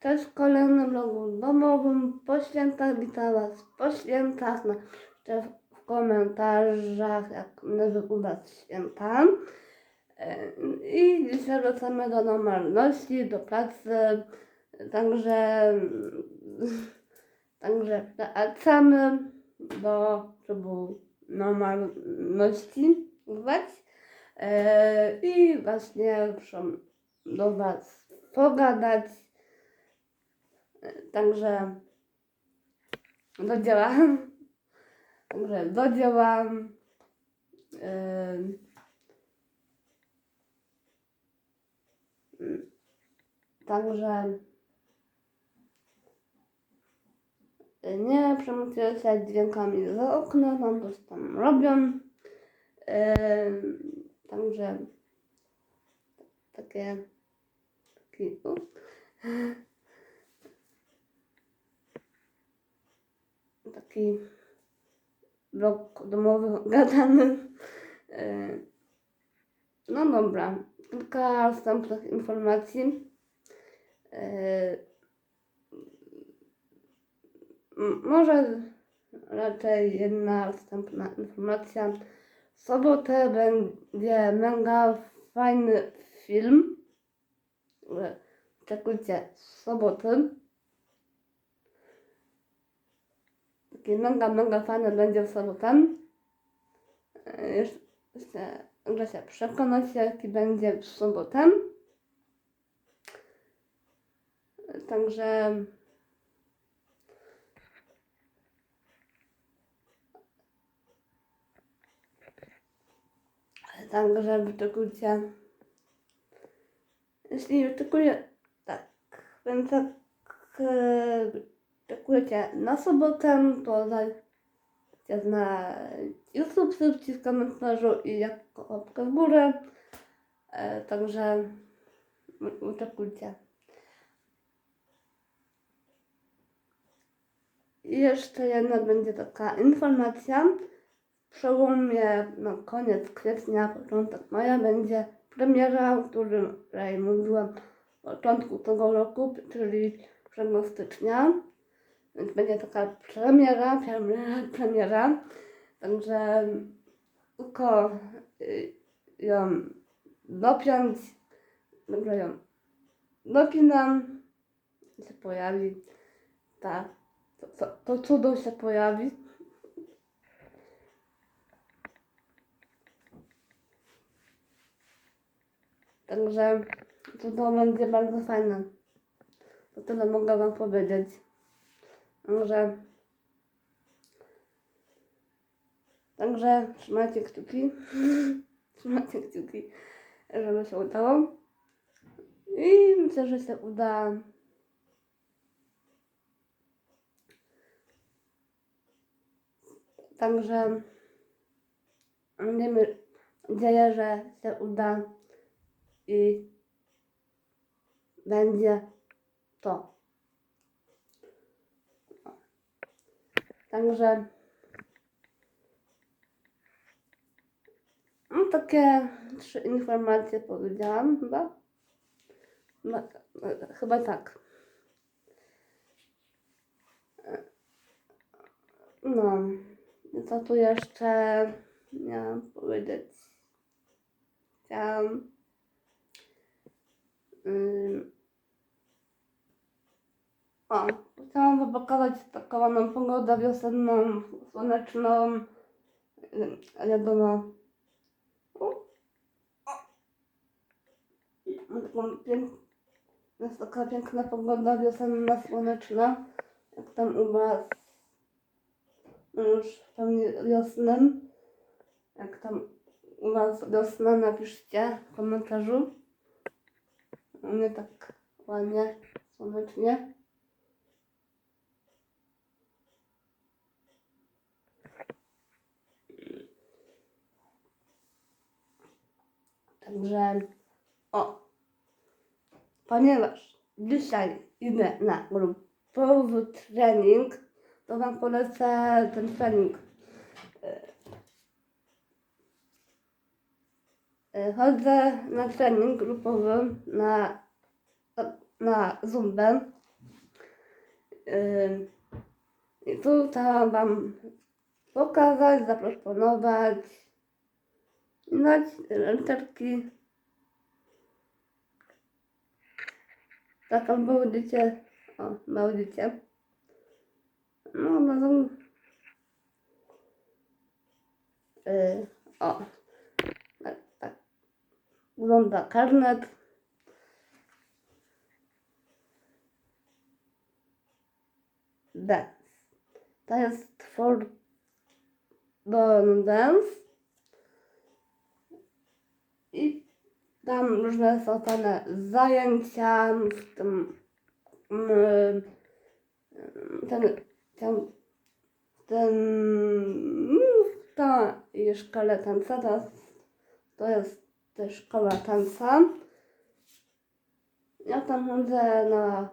Cześć w kolejnym vlogu domowym. Po świętach witam Was po świętach. Napiszcie w komentarzach, jak mnie wygląda święta. E, I dzisiaj wracamy do normalności, do pracy. Także, także wracamy do trybu normalności. E, I właśnie muszę do Was pogadać. Także do dzieła. Także do dzieła. Także nie przejmujcie się dźwiękami z okna, nam coś tam robią. Także takie taki, taki blok domowy gadany. E, No dobra, kilka wstępnych informacji. E, Może raczej jedna wstępna informacja. W sobotę będzie mega fajny film. E, Czekujcie, w sobotę. Taki mega, mega fajny będzie w sobotę. E, Jeszcze, jeszcze że się jaki będzie w sobotę. Także Także wyczekujcie. Jeśli wyczekuję, tak, więc jak e, wyczekujecie na sobotę, to dajcie na YouTube, subskrypcji w komentarzu i jak łapkę w górę. E, także wyczekujcie. I jeszcze jedna będzie taka informacja. W przełomie na koniec kwietnia, początek maja będzie premiera, o której mówiłam na początku tego roku, czyli 1 stycznia. Więc będzie taka premiera, premiera, premiera. Także tylko y, ją dopiąć, dobrze ją dopinam i się pojawi ta, to, to, to cudo się pojawi. Także to, to będzie bardzo fajne. To tyle mogę Wam powiedzieć. Także, także trzymajcie kciuki. trzymajcie kciuki, żeby się udało. I myślę, że się uda. Także miejmy nadzieję, że się uda i będzie to. Także no, takie trzy informacje powiedziałam chyba. No, e, chyba tak. No, co tu jeszcze miałam powiedzieć? Chciałam O, chciałam wam pokazać taką pogodę wiosenną, słoneczną. Wiadomo. Pięk... Jest taka piękna pogoda wiosenna, słoneczna. Jak tam u was. Już pewnie wiosnem. Jak tam u was wiosna, napiszcie w komentarzu. U mnie tak ładnie, słonecznie. Także, o, ponieważ dzisiaj idę na grupowy trening, to Wam polecę ten trening. E, e, Chodzę na trening grupowy na, na Zumbę Yy, I tu chciałam Wam pokazać, zaproponować i dać literki. Tak albo będziecie, o, będziecie. No, no, no. Yy, o, tak, tak. Wygląda karnet. Dance. To jest for Dance. Tam różne są fajne zajęcia, w tym mm, ten, ten, ten w tej szkole tańca, to to jest też szkoła tańca. Ja tam chodzę na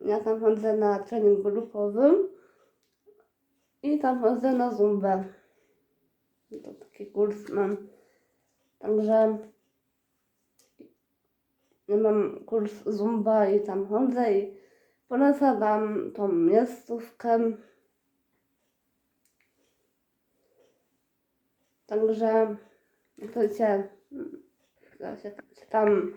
ja tam chodzę na trening grupowy i tam chodzę na zumbę. To taki kurs mam. Także ja mam kurs zumba i tam chodzę i polecam wam tą miejscówkę. Także chcecie się, się tam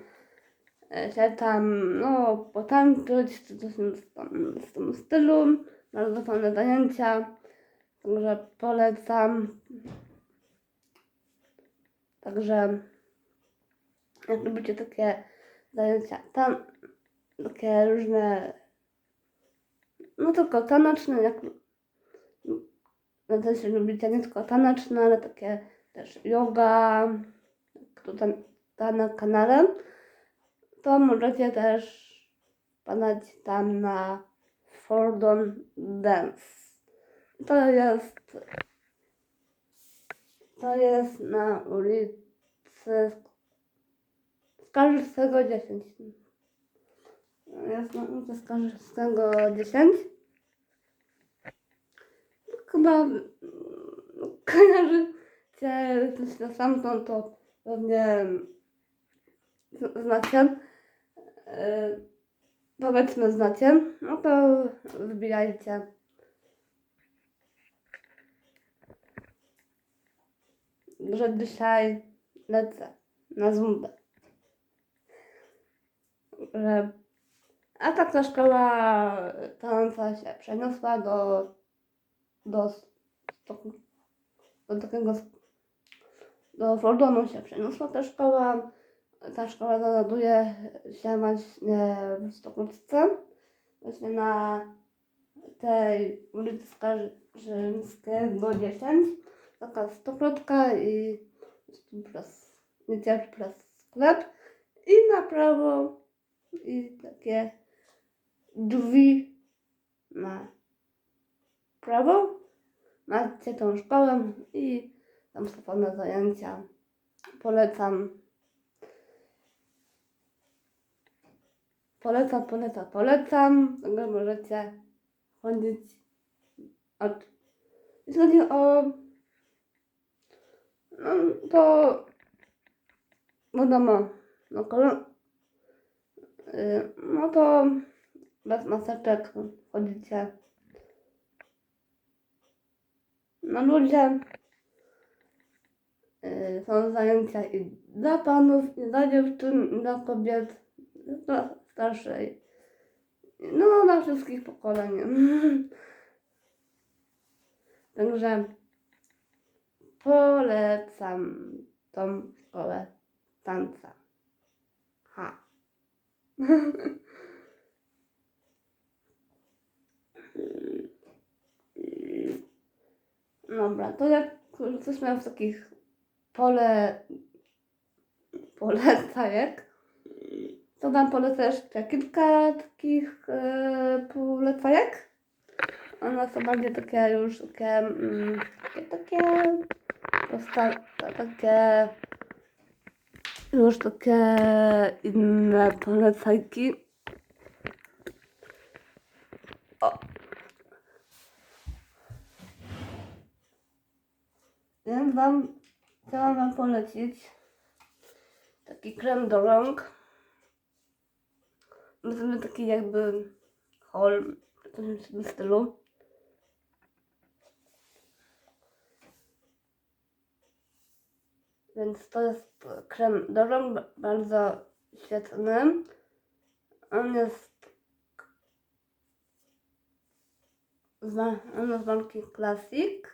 się tam no potańczyć czy coś w tym, w tym stylu. Bardzo fajne zajęcia. Także polecam. Także jak lubicie takie zajęcia tam, takie różne, no tylko taneczne, jak no też lubicie nie tylko taneczne, ale takie też yoga, tutaj na kanale, to możecie też padać tam na Fordon Dance. To jest to jest na ulicy Skarżystego 10. Jest na ulicy Skarżystego 10. Chyba mm, kojarzycie coś na stamtąd, to pewnie znacie. Yy, powiedzmy znacie. No to wybijajcie. Że dzisiaj lecę na zumbę. Że... A tak ta szkoła tańca się przeniosła do do, do, do takiego do Fordonu się przeniosła ta szkoła. Ta szkoła znajduje się właśnie w Stokholmce, właśnie na tej ulicy Skarżyńskiego 10 taka stoplotka i przez, idziesz przez sklep i na prawo i takie drzwi na prawo macie tą szkołę i tam są fajne zajęcia. Polecam. Polecam, polecam, polecam. Także możecie chodzić od... Jeśli chodzi o no to wiadomo, no kolor, y, no to bez maseczek chodzicie. No ludzie y, są zajęcia i dla panów, i dla dziewczyn, i dla kobiet, dla starszej. No, dla wszystkich pokoleń. Także Polecam tą szkołę tańca. Ha. Dobra, to jak jesteśmy w takich pole polecajek, to wam polecę jeszcze kilka takich e, polecajek. One są bardziej takie już takie, mm, takie, takie posta- takie już takie inne polecajki. O. Ja wam chciałam wam polecić taki krem do rąk. Mamy taki jakby coś w tym stylu. Więc to jest krem do rąk ba- bardzo świetny. On jest z, on jest z marki Classic.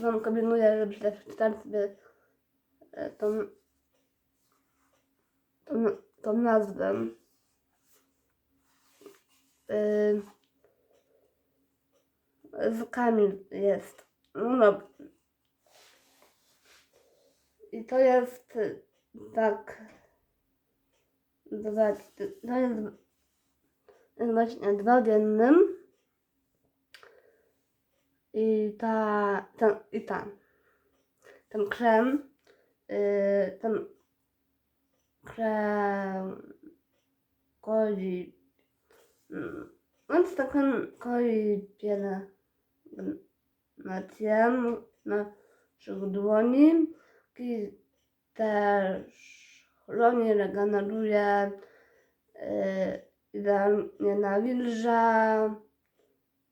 Wam kombinuję, żeby też sobie tą, tą, tą nazwę. Yy, z Kamil jest. No. I to jest y, tak. Dodać. To jest, jest właśnie dwudziennym. I ta, ten, i ta, ten krem, yy, on z takim kodzi wiele na na naszych dłoni i też chroni, regeneruje, yy, idealnie nawilża,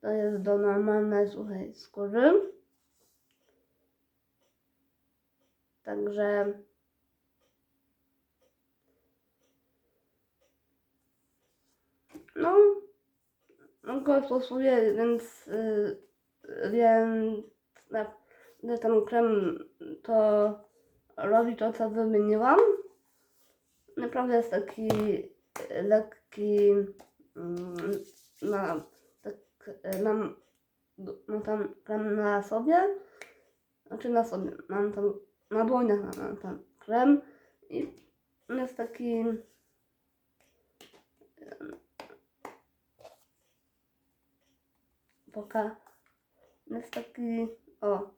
to jest do normalnej, suchej skóry. Także no, no go stosuję, więc y, więc naprawdę ten krem to robi to, co wymieniłam. Naprawdę jest taki lekki mm, na tak e, mam, tam krem na sobie, znaczy na sobie, mam tam na dłoniach mam, mam tam krem i on jest taki poka jest taki o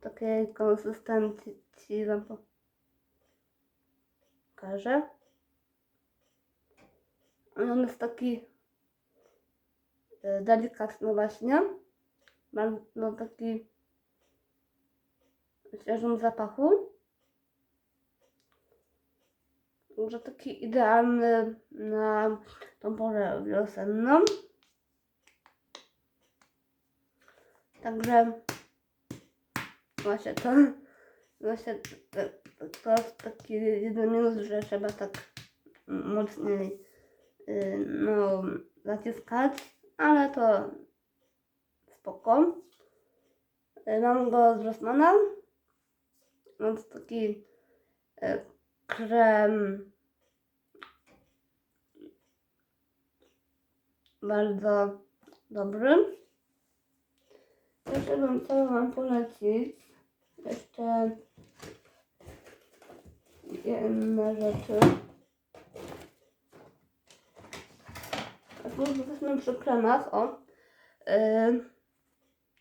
takiej konsystencji wam pokażę. On jest taki e, delikatny właśnie. Bardzo taki świeżym zapachu. Może taki idealny na tą porę wiosenną. Także właśnie to właśnie to, to, jest taki jeden minus, że trzeba tak mocniej y, no, zaciskać, ale to spoko. Y, Mam go z Rossmana. Jest taki y, krem bardzo dobry. Jeszcze bym chciała Wam polecić jeszcze jedne rzeczy. Tu jesteśmy przy kremach, o. Yy,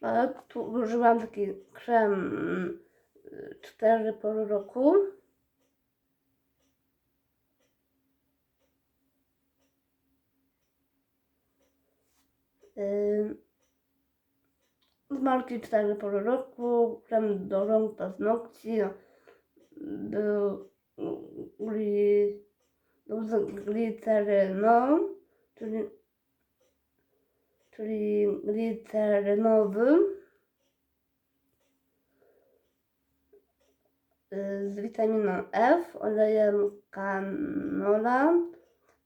ale tu użyłam taki krem 4 pory roku. Z 4 pory roku, krem do rąk, paznokci, no, był, gli, był z gliceryną, czyli, czyli glicerynowy, z witaminą F, olejem canola,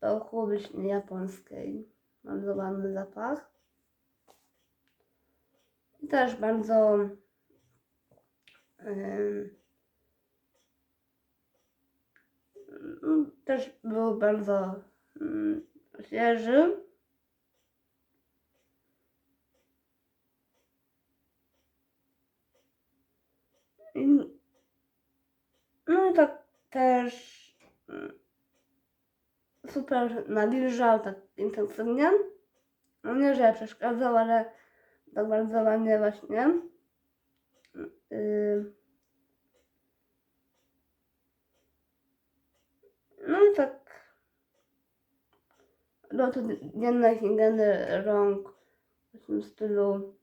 do wiśni japońskiej. Bardzo ładny zapach. I też bardzo mm, też był bardzo mm, świeży. I- No i tak też mm, super nawilżał tak intensywnie. No nie, że przeszkadzał, ale tak bardzo ładnie właśnie. Yy. No i tak. no to dzienne higieny rąk w tym stylu.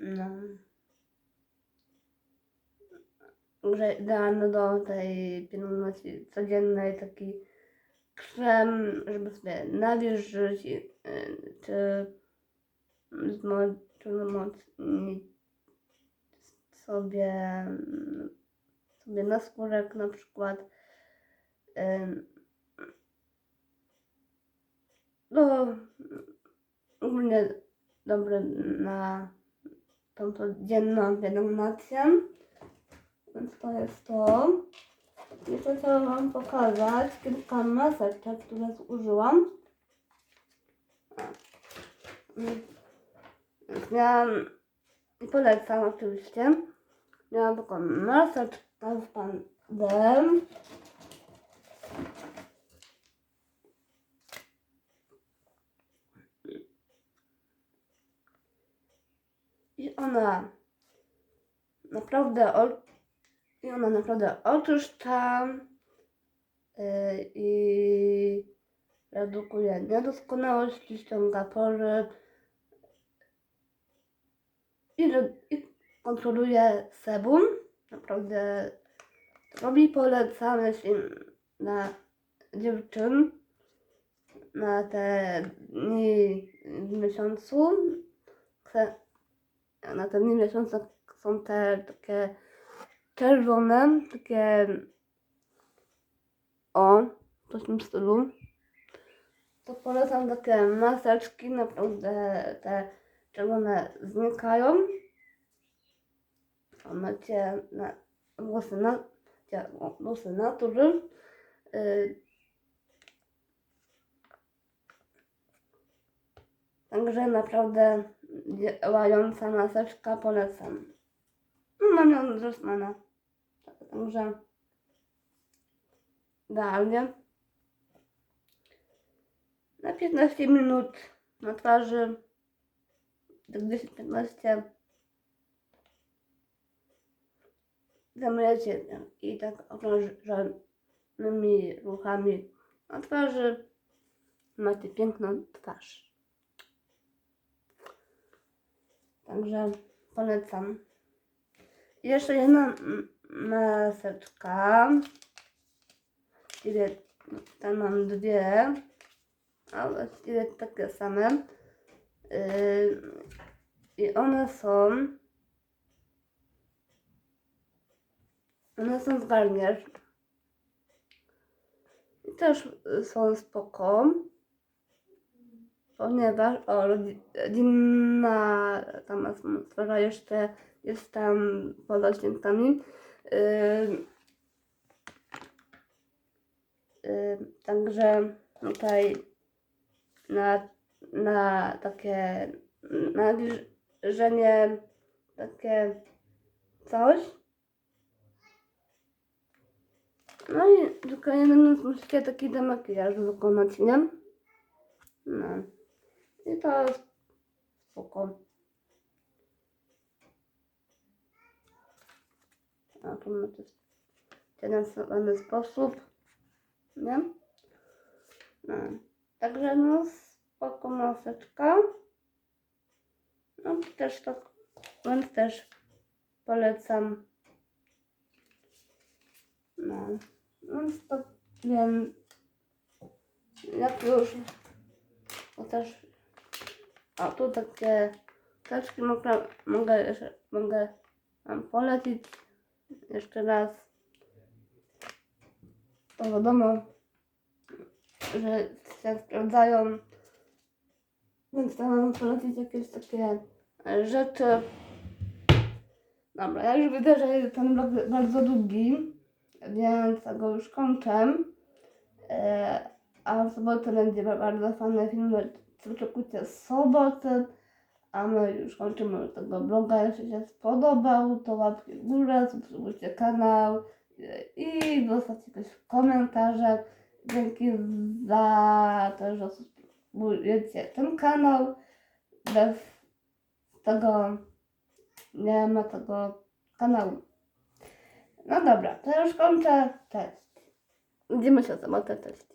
No. Że idealny do tej pielęgnacji codziennej taki krem, żeby sobie nawilżyć, y, czy wzmocnić sobie, sobie na skórek na przykład. No, ogólnie dobry na tą codzienną pielęgnację. Więc to jest to. Jeszcze chciałam Wam pokazać kilka maseczek, które zużyłam. I polecam oczywiście, miałam taką maseczkę z pandem. Ona naprawdę, i ona naprawdę oczyszcza yy, i redukuje niedoskonałości, ściąga pory i, i kontroluje sebum. Naprawdę robi polecam, jeśli na dziewczyn na te dni w miesiącu na te dni miesiąca są te takie czerwone, takie o, w tym stylu. To polecam takie maseczki, naprawdę te czerwone znikają. A macie na, włosy na, włosy natury. Yy, Także naprawdę działająca maseczka polecam. Mam ją Rossmana. Także idealnie. Na 15 minut na twarzy. Tak 10-15 zamyjecie i tak okrążonymi ruchami na twarzy macie piękną twarz. Także polecam. Jeszcze jedna maseczka. Właściwie tam mam dwie, a właściwie takie same. Yy, I one są. One są z Garnier. I też są spoko. Ponieważ o, rodzi- rodzinna tam atmosfera jeszcze jest tam poza świętami. Yy, yy, także tutaj na, na takie nawilżenie, takie coś. No i tylko jeden musicie taki demakijaż wykonać, nie? No. I to spoko. A tu macie w ten samany sposób. Nie? No. Także no spoko maseczka. No też tak, więc też polecam. No. Więc to wiem. Jak już to też a tu takie teczki mogę, mogę jeszcze mogę wam polecić jeszcze raz. To wiadomo, że się sprawdzają, więc chcę wam polecić jakieś takie rzeczy. Dobra, ja już widzę, że ten vlog bardzo długi, więc go już kończę. E, a w sobotę będzie bardzo fajny film, oczekujcie soboty. A my już kończymy tego vloga. Jeśli się spodobał, to łapki w górę, subskrybujcie kanał i zostawcie jakieś komentarze. Dzięki za to, że subskrybujecie ten kanał. Bez tego nie ma tego kanału. No dobra, to już kończę test. Widzimy się za teść.